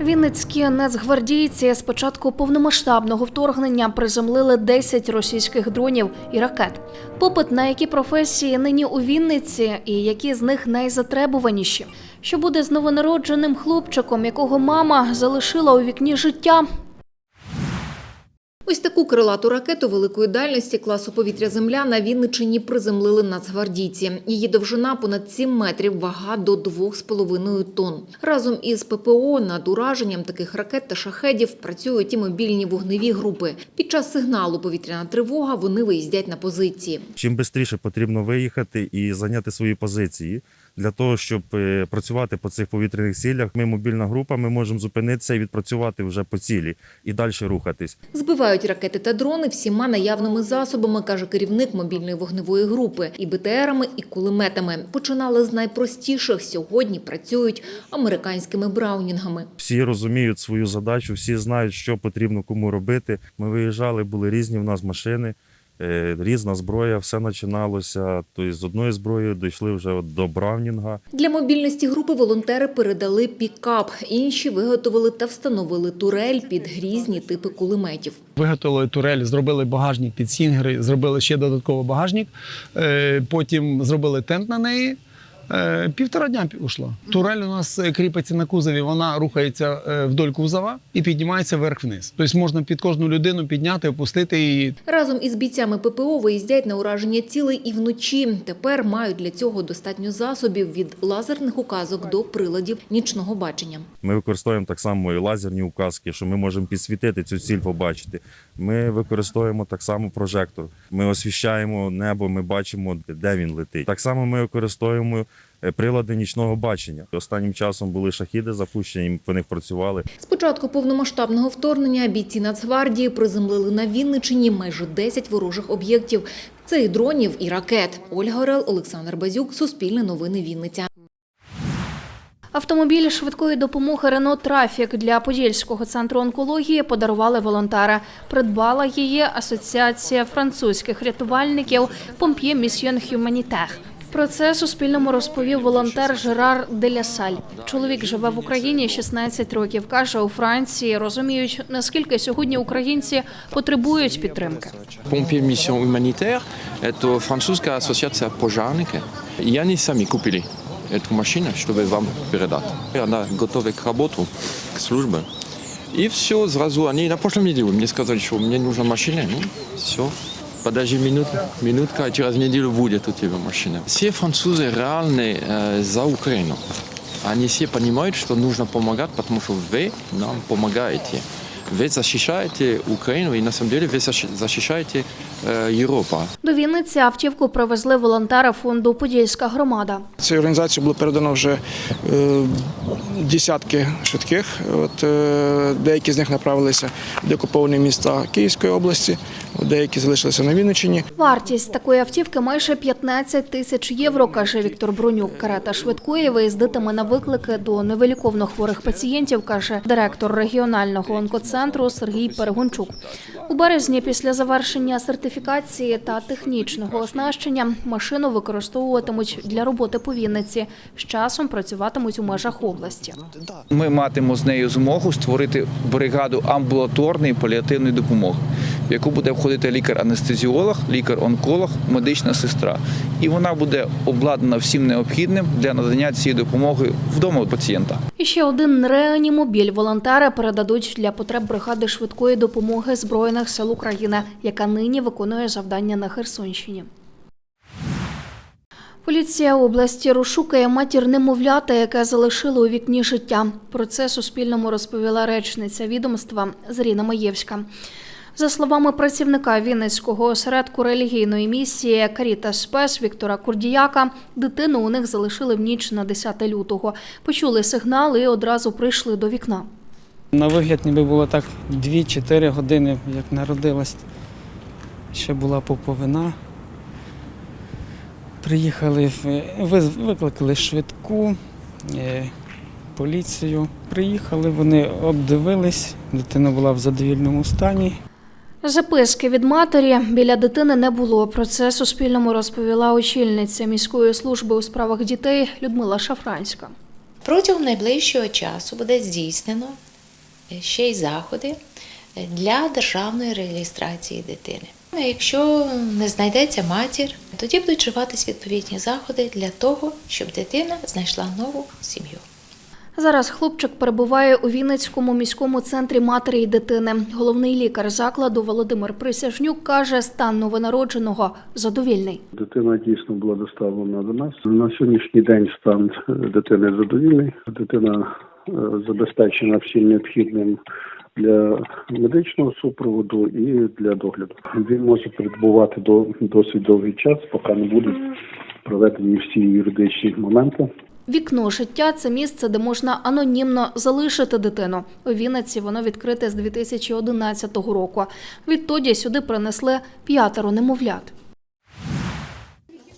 Вінницькі нацгвардійці з початку повномасштабного вторгнення приземлили 10 російських дронів і ракет. Попит на які професії нині у Вінниці і які з них найзатребуваніші? Що буде з новонародженим хлопчиком, якого мама залишила у вікні життя? Ось таку крилату ракету великої дальності класу повітря Земля на Вінничині приземлили нацгвардійці. Її довжина понад 7 метрів, вага до 2,5 тонн. Разом із ППО над ураженням таких ракет та шахедів працюють і мобільні вогневі групи. Під час сигналу повітряна тривога вони виїздять на позиції. Чим швидше потрібно виїхати і зайняти свої позиції для того, щоб е, працювати по цих повітряних цілях. Ми мобільна група, ми можемо зупинитися і відпрацювати вже по цілі і далі рухатись. Збивають ракети та дрони всіма наявними засобами, каже керівник мобільної вогневої групи, і БТРами, і кулеметами. Починали з найпростіших. Сьогодні працюють американськими браунінгами. Всі розуміють свою задачу, всі знають, що потрібно кому робити. Ми виїжджали, були різні в нас машини. Е, Різна зброя, все починалося. Тобто з одної зброї дійшли вже до Бравнінга. Для мобільності групи волонтери передали пікап. Інші виготовили та встановили турель під різні типи кулеметів. Виготовили турель, зробили багажник під сінгери, зробили ще додатковий багажник. Е, Потім зробили тент на неї. Е, Півтора дня ушло. Турель у нас е, кріпиться на кузові, вона рухається е, вдоль кузова і піднімається вверх-вниз. Тобто можна під кожну людину підняти, опустити її. Разом із бійцями ППО виїздять на ураження цілей і вночі. Тепер мають для цього достатньо засобів від лазерних указок до приладів нічного бачення. Ми використовуємо так само і лазерні указки, що ми можемо підсвітити цю ціль, побачити. Ми використовуємо так само прожектор. Ми освіщаємо небо, ми бачимо, де він летить. Так само ми використовуємо прилади нічного бачення. Останнім часом були шахіди запущені, по них працювали. З початку повномасштабного вторгнення бійці Нацгвардії приземлили на Вінничині майже 10 ворожих об'єктів. Це і дронів, і ракет. Ольга Орел, Олександр Базюк, Суспільне новини Вінниця. Автомобіль швидкої допомоги Рено Трафік для Подільського центру онкології подарували волонтери. Придбала її асоціація французьких рятувальників Помп'є Місьйон Хюманітех. Про це Суспільному розповів волонтер Жерар Делясаль. Чоловік живе в Україні 16 років. каже, у Франції розуміють наскільки сьогодні українці потребують підтримки. Помпі Mission Humanitaire – це французька асоціація пожарники. І вони самі купили цю машину, щоб вам передати. Вона готова к роботі, к службі. І все, зразу вони на прошлом неделю мені сказали, що мені нужна машина. Ну, все. Подожди минутку, минутка, а через неделю будет у тебя машина. Все французы реально э, за Украину. Они все понимают, что нужно помогать, потому что вы нам помогаете. Вы защищаете Украину, и на самом деле вы защи- защищаете э, Европу. До Вінниці автівку привезли волонтери фонду Подільська громада. Цій організації було передано вже е, десятки швидких. От, е, деякі з них направилися в деокуповані міста Київської області, деякі залишилися на Вінниччині. Вартість такої автівки майже 15 тисяч євро, каже Віктор Бронюк. Карета швидкої виїздитиме на виклики до невиліковно хворих пацієнтів, каже директор регіонального онкоцентру Сергій Перегончук. У березні після завершення сертифікації та технічного оснащення машину використовуватимуть для роботи по Вінниці. З часом працюватимуть у межах області. Ми матимемо з нею змогу створити бригаду амбулаторної паліативної допомоги, в яку буде входити лікар-анестезіолог, лікар-онколог, медична сестра. І вона буде обладнана всім необхідним для надання цієї допомоги вдома пацієнта. І ще один реанімобіль волонтери передадуть для потреб бригади швидкої допомоги Збройних сил України, яка нині виконує завдання на Херсонщині. Поліція області розшукує матір немовляти, яке залишило у вікні життя. Про це Суспільному розповіла речниця відомства Заріна Маєвська. За словами працівника Вінницького осередку релігійної місії Каріта Спес Віктора Курдіяка, дитину у них залишили в ніч на 10 лютого. Почули сигнал і одразу прийшли до вікна. На вигляд ніби було так 2-4 години, як народилась. Ще була поповина. Приїхали, викликали швидку, е, поліцію. Приїхали, вони обдивились, дитина була в задовільному стані. Записки від матері біля дитини не було. Про це Суспільному розповіла очільниця міської служби у справах дітей Людмила Шафранська. Протягом найближчого часу буде здійснено ще й заходи для державної реєстрації дитини. Якщо не знайдеться матір, тоді будуть вживатись відповідні заходи для того, щоб дитина знайшла нову сім'ю. Зараз хлопчик перебуває у Вінницькому міському центрі матері і дитини. Головний лікар закладу Володимир Присяжнюк каже, стан новонародженого задовільний. Дитина дійсно була доставлена до нас. На сьогоднішній день стан дитини задовільний. Дитина е, забезпечена всім необхідним для медичного супроводу і для догляду. Він може перебувати до досить довгий час, поки не будуть проведені всі юридичні моменти. Вікно життя це місце, де можна анонімно залишити дитину. У Вінниці воно відкрите з 2011 року. Відтоді сюди принесли п'ятеро немовлят.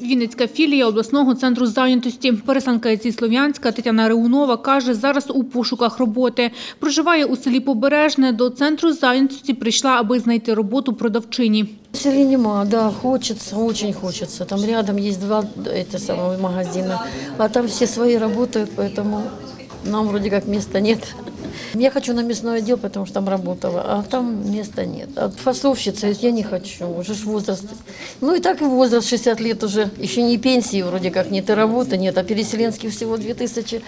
Вінницька філія обласного центру зайнятості. Пересланка зі Слов'янська Тетяна Реунова каже, зараз у пошуках роботи. Проживає у селі Побережне. До центру зайнятості прийшла, аби знайти роботу продавчині. В селе нема, да, хочется, очень хочется. Там рядом есть два эти самые магазина, а там все свои работают, поэтому нам вроде как места нет. Я хочу на мясной отдел, потому что там работала, а там места нет. А фасовщица я не хочу, уже ж возраст. Ну и так и возраст 60 лет уже, еще не пенсии вроде как нет, и работы нет, а переселенских всего 2000.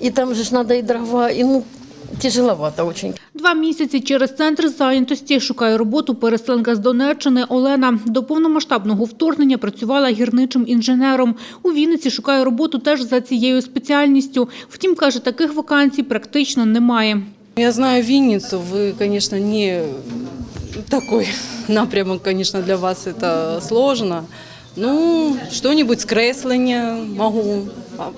И там же ж надо и дрова, и ну тяжеловато очень. Два місяці через центр зайнятості шукає роботу переселенка з Донеччини Олена. До повномасштабного вторгнення працювала гірничим інженером. У Вінниці шукає роботу теж за цією спеціальністю. Втім, каже, таких вакансій практично немає. Я знаю Винницу, вы, конечно, не такой напрямок, конечно, для вас это сложно. Ну, что-нибудь с кресления могу. А,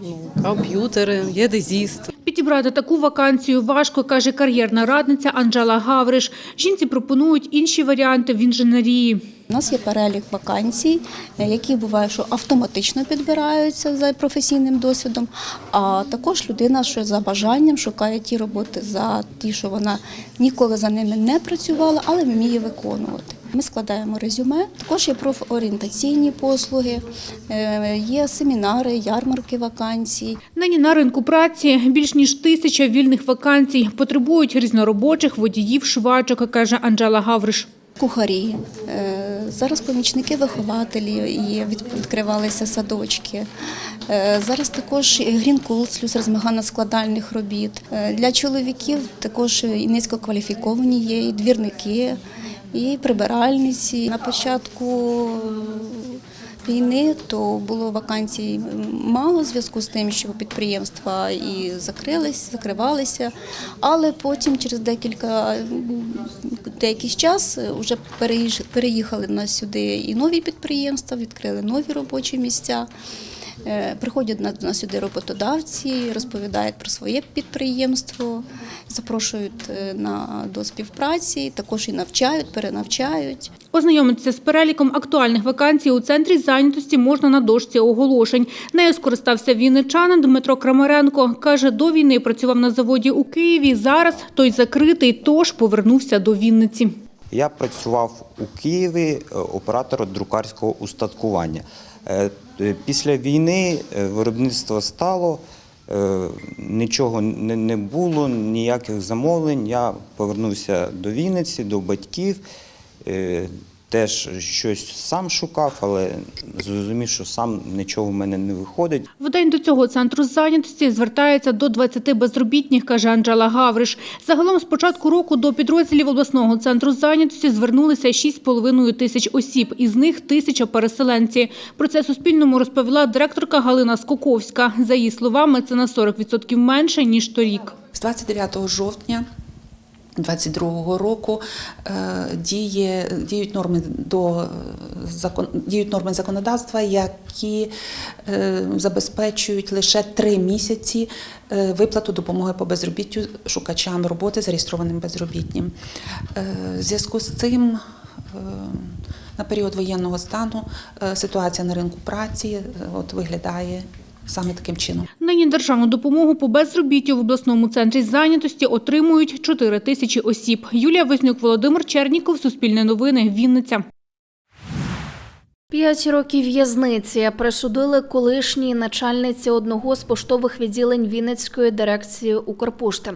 ну, компьютеры, геодезист. Підібрати таку вакансію важко, каже кар'єрна радниця Анжела Гавриш. Жінці пропонують інші варіанти в інженерії. У нас є перелік вакансій, е, які буває, що автоматично підбираються за професійним досвідом. А також людина, що за бажанням шукає ті роботи за ті, що вона ніколи за ними не працювала, але вміє виконувати. Ми складаємо резюме. Також є профорієнтаційні послуги, е, є семінари, ярмарки вакансій. Нині на ринку праці більш ніж тисяча вільних вакансій. Потребують різноробочих водіїв, швачок, каже Анжела Гавриш. Кухарі, е, зараз помічники вихователі є, відкривалися садочки. Е, Зараз також грінкул, слюсарзмагано-складальних робіт. Е, Для чоловіків також і низькокваліфіковані є, і двірники, і прибиральниці. На початку війни то було вакансій мало в зв'язку з тим, що підприємства і закрились, закривалися, але потім через декілька деякий час вже переїхали в нас сюди і нові підприємства, відкрили нові робочі місця. Е, Приходять на- до нас сюди роботодавці, розповідають про своє підприємство, запрошують е, на до співпраці, також і навчають, перенавчають. Ознайомитися з переліком актуальних вакансій у центрі зайнятості можна на дошці оголошень. Нею скористався вінничанин Дмитро Крамаренко. Каже, до війни працював на заводі у Києві. Зараз той закритий, тож повернувся до Вінниці. Я працював у Києві е, оператором друкарського устаткування. Е, е, Після війни е, виробництво стало, нічого не було, ніяких замовлень. Я повернувся до Вінниці, до батьків. Теж щось сам шукав, але зрозумів, що сам нічого в мене не виходить. В день до цього центру зайнятості звертається до 20 безробітних, каже Анжела Гавриш. Загалом з початку року до підрозділів обласного центру зайнятості звернулися 6,5 тисяч осіб, із них тисяча переселенці. Про це Суспільному розповіла директорка Галина Скоковська. За її словами, це на 40% менше, ніж торік. З 29 жовтня 2022 року е, діє, діють, норми до, е, закон, діють норми законодавства, які е, забезпечують лише три місяці виплату допомоги по безробіттю шукачам роботи, зареєстрованим безробітнім. Зв'язку з цим на період воєнного стану ситуація на ринку праці от, виглядає саме таким чином. Нині державну допомогу по безробіттю в обласному центрі зайнятості отримують 4 тисячі осіб. Юлія Вознюк, Володимир Черніков, Суспільне новини, Вінниця. П'ять років в'язниці присудили колишній начальниці одного з поштових відділень Вінницької дирекції Укрпошти.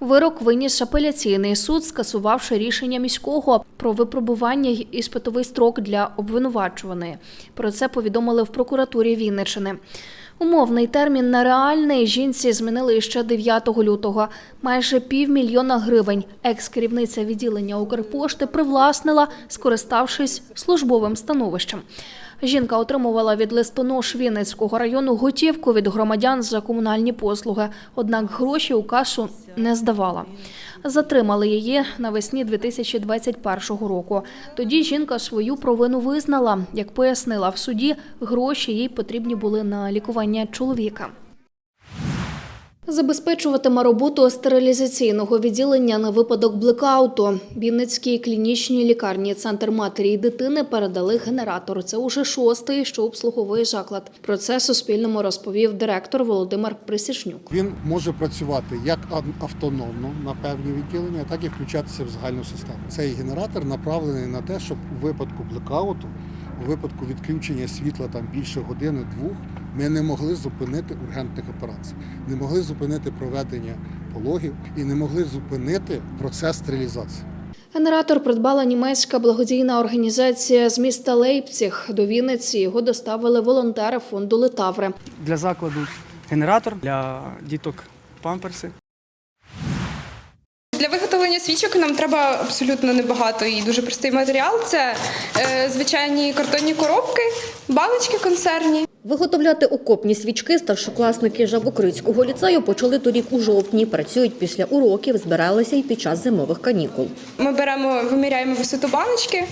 Вирок виніс апеляційний суд, скасувавши рішення міського про випробування й іспитовий строк для обвинувачуваної. Про це повідомили в прокуратурі Вінничини. Умовний термін на реальний жінці змінили ще 9 лютого. Майже півмільйона гривень екс-керівниця відділення Укрпошти привласнила, скориставшись службовим становищем. Жінка отримувала від листонош Вінницького району готівку від громадян за комунальні послуги, однак гроші у касу не здавала. Затримали її навесні 2021 року. Тоді жінка свою провину визнала. Як пояснила в суді, гроші їй потрібні були на лікування чоловіка. Забезпечуватиме роботу стерилізаційного відділення на випадок блекауту. Вінницькій клінічній лікарні Центр матері і дитини передали генератор. Це уже шостий, що обслуговує заклад. Про це Суспільному розповів директор Володимир Присічнюк. Він може працювати як ав- автономно на певні відділення, так і включатися в загальну систему. Цей генератор направлений на те, щоб у випадку блекауту, у випадку відключення світла там більше години-двох, ми не могли зупинити ургентних операцій, не могли зупинити проведення пологів і не могли зупинити процес стерилізації. Генератор придбала німецька благодійна організація з міста Лейпціг. До Вінниці його доставили волонтери фонду Литаври. Для закладу генератор, для діток памперси. Для виготовлення свічок нам треба абсолютно небагато і дуже простий матеріал. Це е, звичайні картонні коробки, баночки консервні. Виготовляти окопні свічки старшокласники Жабокрицького ліцею почали торік у жовтні. Працюють після уроків, збиралися й під час зимових канікул. Ми беремо, виміряємо висоту баночки,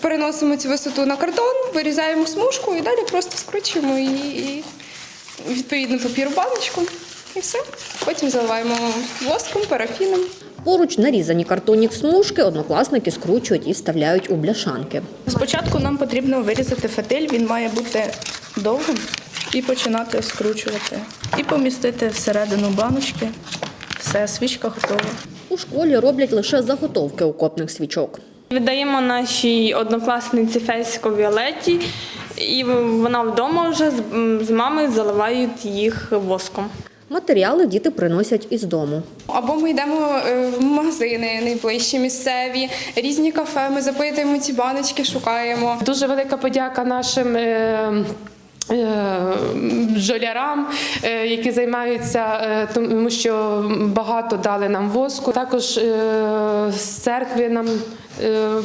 переносимо цю висоту на картон, вирізаємо смужку і далі просто скручуємо і, і відповідно папір баночку. І все. Потім заливаємо воском, парафіном. Поруч нарізані картонні смужки однокласники скручують і вставляють у бляшанки. Спочатку нам потрібно вирізати фетиль, він має бути довгим і починати скручувати. І помістити всередину баночки. Все, свічка готова. У школі роблять лише заготовки окопних свічок. Віддаємо нашій однокласниці Фесько Віолетті, і вона вдома вже з- мамою заливають їх воском. Матеріали діти приносять із дому. Або ми йдемо е, в магазини найближчі місцеві, різні кафе. Ми запитуємо ці баночки, шукаємо. Дуже велика подяка нашим. Е, Бджолярам, е, які займаються, е, тому що багато дали нам воску. Також з церкви нам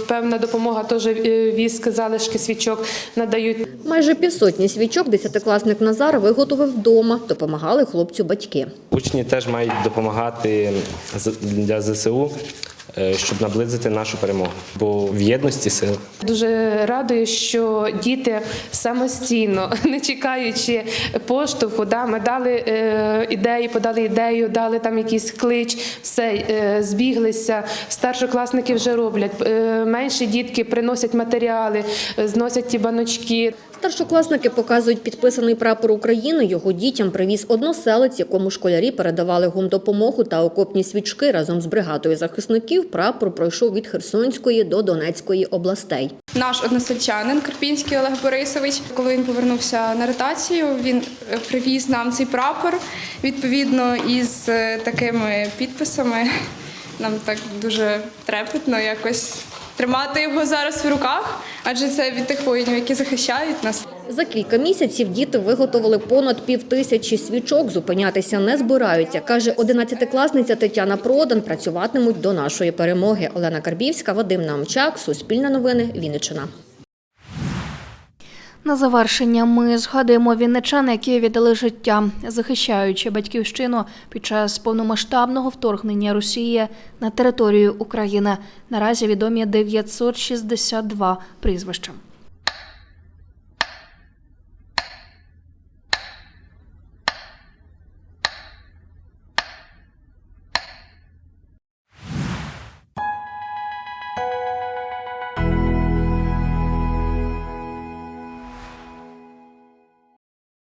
певна допомога, теж віск, залишки свічок надають. Майже півсотні свічок десятикласник Назар виготовив вдома. Допомагали хлопцю батьки. Учні теж мають допомагати з- для ЗСУ, щоб наблизити нашу перемогу. Бо в єдності сил. Дуже радує, що діти самостійно, не чекаючи поштовху, да, ми дали е, ідеї, подали ідею, дали там якийсь клич, все е, збіглися. Старшокласники вже роблять. Е, менші дітки приносять матеріали, е, зносять ті баночки. Старшокласники показують підписаний прапор України. Його дітям привіз односелець, якому школярі передавали гумдопомогу та окопні свічки разом з бригадою захисників. Прапор пройшов від Херсонської до Донецької областей. Наш односельчанин Карпінський Олег Борисович, коли він повернувся на ротацію, він е, привіз нам цей прапор відповідно із е, такими підписами. Нам так дуже трепетно якось тримати його зараз в руках, адже це від тих воїнів, які захищають нас. За кілька місяців діти виготовили понад пів тисячі свічок. Зупинятися не збираються, каже одинадцятикласниця Тетяна Продан. Працюватимуть до нашої перемоги. Олена Карбівська, Вадим Намчак, Суспільне новини, Вінниччина. На завершення ми згадуємо вінничан, які віддали життя, захищаючи батьківщину під час повномасштабного вторгнення Росії на територію України. Наразі відомі 962 прізвища.